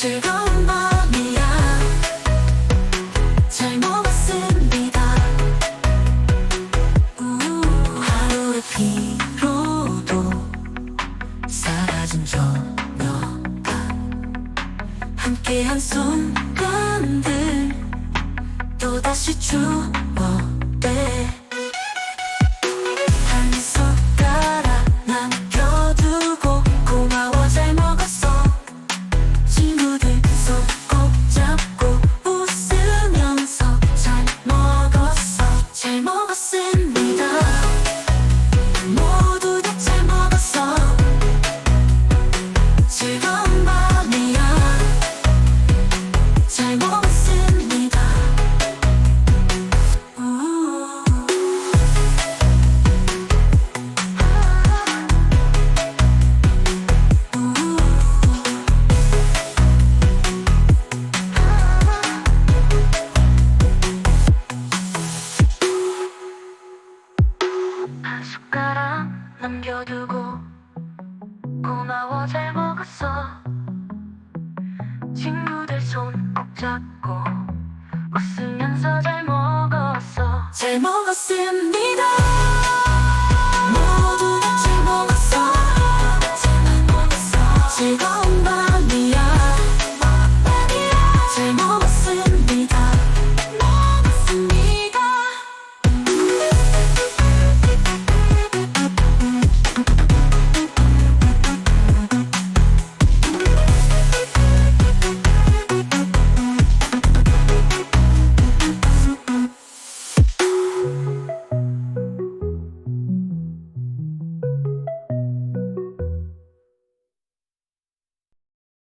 즐거운 밤이야. 잘 먹었습니다. 하루의 피로도 사라진 저녁밤 함께한 순간들 또다시 추억 남겨두고 고마워 잘 먹었어. 친구들 손 꼭 잡고 웃으면서 잘 먹었어. 잘 먹었습니다.